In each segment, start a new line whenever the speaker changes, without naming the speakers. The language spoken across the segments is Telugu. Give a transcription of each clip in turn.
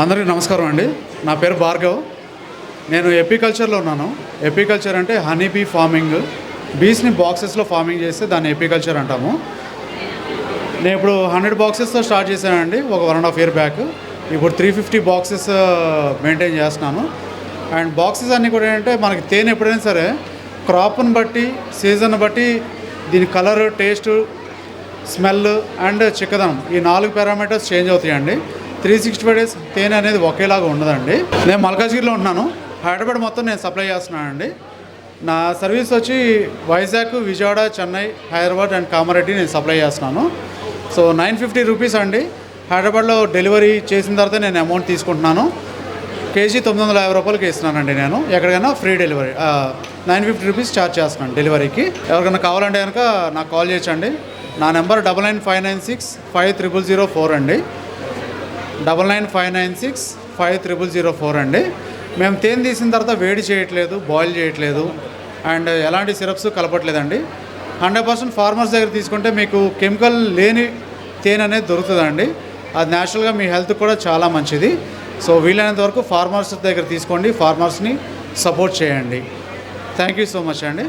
అందరికీ నమస్కారం అండి. నా పేరు భార్గవ్. నేను ఎపికల్చర్లో ఉన్నాను. ఎపికల్చర్ అంటే హనీ బీ ఫార్మింగ్. బీస్ని బాక్సెస్లో ఫార్మింగ్ చేస్తే దాన్ని ఎపికల్చర్ అంటాము. నేను ఇప్పుడు హండ్రెడ్ బాక్సెస్తో స్టార్ట్ చేశానండి ఒక one and half year back. ఇప్పుడు త్రీ ఫిఫ్టీ బాక్సెస్ మెయింటైన్ చేస్తున్నాను. అండ్ బాక్సెస్ అన్నీ కూడా ఏంటంటే మనకి తేనె ఎప్పుడైనా సరే క్రాప్ని బట్టి సీజన్ బట్టి దీని కలర్ టేస్ట్ స్మెల్ అండ్ చిక్కదనం ఈ నాలుగు పారామీటర్స్ చేంజ్ అవుతాయండి. త్రీ సిక్స్టీ ఫైవ్ డేస్ తేనె అనేది ఒకేలాగా ఉండదండి. నేను మల్కాజ్గిరిలో ఉంటున్నాను. హైదరాబాద్ మొత్తం నేను సప్లై చేస్తున్నానండి. నా సర్వీస్ వచ్చి వైజాగ్ విజయవాడ చెన్నై హైదరాబాద్ అండ్ కామారెడ్డి నేను సప్లై చేస్తున్నాను. సో నైన్ ఫిఫ్టీ రూపీస్ అండి. హైదరాబాద్లో డెలివరీ చేసిన తర్వాత నేను అమౌంట్ తీసుకుంటున్నాను. కేజీ తొమ్మిది వందల యాభై రూపాయలకి ఇస్తున్నానండి నేను. ఎక్కడికైనా free delivery nine fifty rupees charge చేస్తున్నాను డెలివరీకి ఎవరికైనా కావాలంటే కనుక నాకు కాల్ చేయొచ్చండి. నా number double nine five nine six five triple zero four అండి. Double nine five nine six five triple zero four అండి. మేము తేనె తీసిన తర్వాత వేడి చేయట్లేదు బాయిల్ చేయట్లేదు. అండ్ ఎలాంటి సిరప్స్ కలపట్లేదండి. హండ్రెడ్ పర్సెంట్ ఫార్మర్స్ దగ్గర తీసుకుంటే మీకు కెమికల్ లేని తేనె అనేది దొరుకుతుందండి. అది న్యాచురల్గా మీ హెల్త్ కూడా చాలా మంచిది. సో వీలైనంత వరకు ఫార్మర్స్ దగ్గర తీసుకోండి ఫార్మర్స్ని సపోర్ట్ చేయండి. థ్యాంక్ యూ సో మచ్ అండి.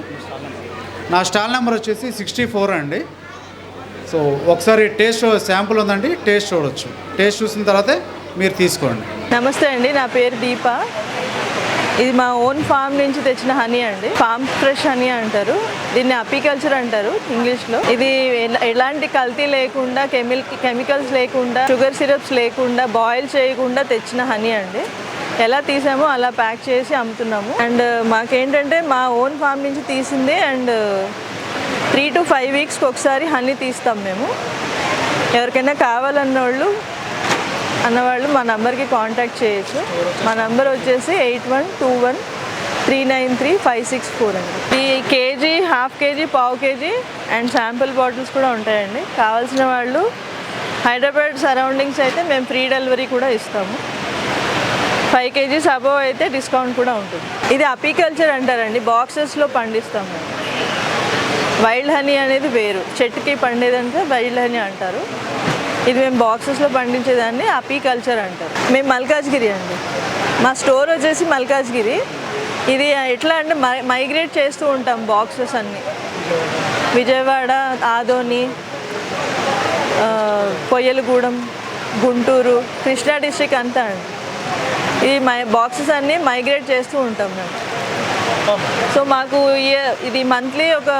నా స్టాల్ నెంబర్ వచ్చేసి సిక్స్టీ ఫోర్ అండి. సో ఒకసారి టేస్ట్ శాంపుల్ ఉందండి టేస్ట్ చూడొచ్చు. టేస్ట్ చూసిన తర్వాతే మీరు తీసుకోండి.
నమస్తే అండి నా పేరు దీప. ఇది మా ఓన్ ఫామ్ నుంచి తెచ్చిన హనీ అండి. ఫామ్ ఫ్రెష్ హనీ అంటారు. దీన్ని అపికల్చర్ అంటారు ఇంగ్లీష్లో. ఇది ఎలాంటి కల్తీ లేకుండా కెమిల్ కెమికల్స్ లేకుండా షుగర్ సిరప్స్ లేకుండా బాయిల్ చేయకుండా తెచ్చిన హనీ అండి. ఎలా తీసామో అలా ప్యాక్ చేసి అమ్ముతున్నాము. అండ్ మాకేంటంటే మా ఓన్ ఫామ్ నుంచి తీసింది అండ్ త్రీ టు ఫైవ్ వీక్స్కి ఒకసారి హనీ తీస్తాం మేము. ఎవరికైనా కావాలన్న వాళ్ళు అన్నవాళ్ళు మా నంబర్కి కాంటాక్ట్ చేయొచ్చు. మా నంబర్ వచ్చేసి eight one two one three nine three five six four అండి. ఈ కేజీ హాఫ్ కేజీ పావు కేజీ అండ్ శాంపుల్ బాటిల్స్ కూడా ఉంటాయండి. కావాల్సిన వాళ్ళు హైదరాబాద్ సరౌండింగ్స్ అయితే మేము ఫ్రీ డెలివరీ కూడా ఇస్తాము. ఫైవ్ కేజీస్ అబవ్ అయితే డిస్కౌంట్ కూడా ఉంటుంది. ఇది అపికల్చర్ అంటారండి. బాక్సెస్లో పండిస్తాం మేము. వైల్డ్ హనీ అనేది వేరు. చెట్టుకి పండేదంటే వైల్డ్ హనీ అంటారు. ఇది మేము బాక్సెస్లో పండించేదాన్ని అపీ కల్చర్ అంటారు. మేము మల్కాజ్గిరి అండి. మా స్టోర్ వచ్చేసి మల్కాజ్గిరి. ఇది ఎట్లా అంటే మై మైగ్రేట్ చేస్తూ ఉంటాం బాక్సెస్ అన్నీ. విజయవాడ ఆదోని పొయ్యలగూడెం కొయ్యలగూడెం గుంటూరు కృష్ణా డిస్టిక్ అంతా అండి. ఈ మై బాక్సెస్ అన్నీ మైగ్రేట్ చేస్తూ ఉంటాం మేము. సో మాకు ఇది మంత్లీ ఒక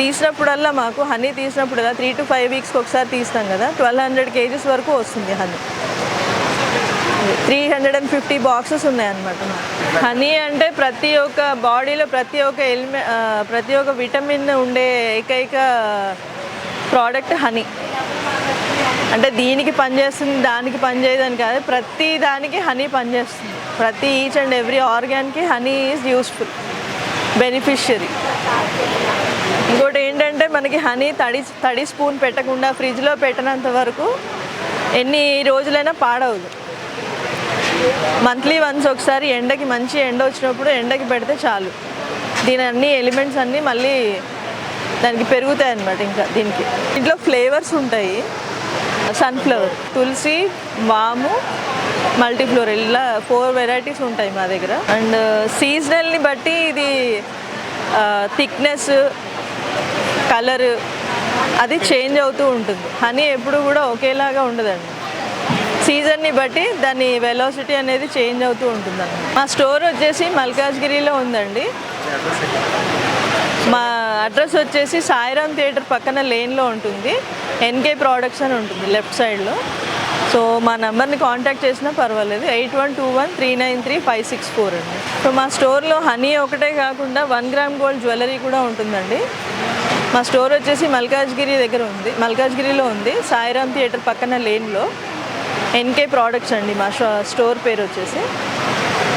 తీసినప్పుడల్లా మాకు హనీ తీసినప్పుడల్లా త్రీ టు ఫైవ్ వీక్స్కి ఒకసారి తీస్తాం కదా. ట్వెల్వ్ హండ్రెడ్ కేజీస్ వరకు వస్తుంది honey. Three hundred and fifty boxes ఉన్నాయన్నమాట హనీ అంటే ప్రతి ఒక్క బాడీలో ప్రతి ఒక్క ఎలిమె ప్రతి ఒక్క విటమిన్ ఉండే ఏకైక ప్రోడక్ట్ హనీ అంటే దీనికి పనిచేస్తుంది దానికి పనిచేయదని కాదు ప్రతి దానికి హనీ పనిచేస్తుంది ప్రతి ఈచ్ అండ్ ఎవ్రీ ఆర్గాన్కి హనీ ఈజ్ యూస్ఫుల్ బెనిఫిషియరీ ఇంకోటి ఏంటంటే మనకి హనీ తడి తడి స్పూన్ పెట్టకుండా ఫ్రిడ్జ్లో పెట్టినంత వరకు ఎన్ని రోజులైనా పాడవదు. మంత్లీ వన్స్ ఒకసారి ఎండకి మంచి ఎండ వచ్చినప్పుడు ఎండకి పెడితే చాలు. దీని అన్ని ఎలిమెంట్స్ అన్నీ మళ్ళీ దానికి పెరుగుతాయి అన్నమాట ఇంకా దీనికి. ఇంట్లో ఫ్లేవర్స్ ఉంటాయి. సన్ఫ్లవర్ తులసి వాము మల్టీఫ్లోర్ ఇలా ఫోర్ వెరైటీస్ ఉంటాయి మా దగ్గర. అండ్ సీజనల్ని బట్టి ఇది థిక్నెస్ కలర్ అది చేంజ్ అవుతూ ఉంటుంది. హనీ ఎప్పుడు కూడా ఒకేలాగా ఉండదండి. సీజన్ని బట్టి దాని వెలాసిటీ అనేది చేంజ్ అవుతూ ఉంటుంది మా స్టోర్ వచ్చేసి మల్కాజ్గిరిలో ఉందండి. అడ్రస్ వచ్చేసి సాయిరామ్ థియేటర్ పక్కన లేన్లో ఉంటుంది. ఎన్కే ప్రోడక్ట్స్ అని ఉంటుంది లెఫ్ట్ సైడ్లో. సో మా నెంబర్ని కాంటాక్ట్ చేసినా పర్వాలేదు. Eight one two one three nine three five six four అండి. సో మా స్టోర్లో హనీ ఒకటే కాకుండా వన్ గ్రామ్ గోల్డ్ జ్యువెలరీ కూడా ఉంటుందండి. మా స్టోర్ వచ్చేసి మల్కాజ్గిరి దగ్గర ఉంది. మల్కాజ్గిరిలో ఉంది. సాయిరామ్ థియేటర్ పక్కన లేన్లో. ఎన్కే ప్రోడక్ట్స్ అండి మా స్టోర్ పేరు వచ్చేసి.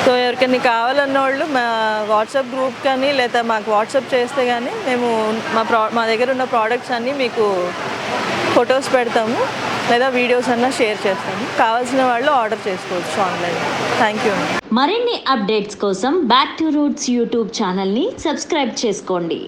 సో ఎవరికైనా కావాలన్న వాళ్ళు మా వాట్సాప్ గ్రూప్ కానీ లేదా మాకు వాట్సాప్ చేస్తే కానీ మేము మా ప్రా మా దగ్గర ఉన్న ప్రోడక్ట్స్ అన్నీ మీకు ఫొటోస్ పెడతాము లేదా వీడియోస్ అన్నా షేర్ చేస్తాము. కావాల్సిన వాళ్ళు ఆర్డర్ చేసుకోవచ్చు ఆన్లైన్. థ్యాంక్ యూ
మరిన్ని అప్డేట్స్ కోసం బ్యాక్ టు రూట్స్ యూట్యూబ్ ఛానల్ని సబ్స్క్రైబ్ చేసుకోండి.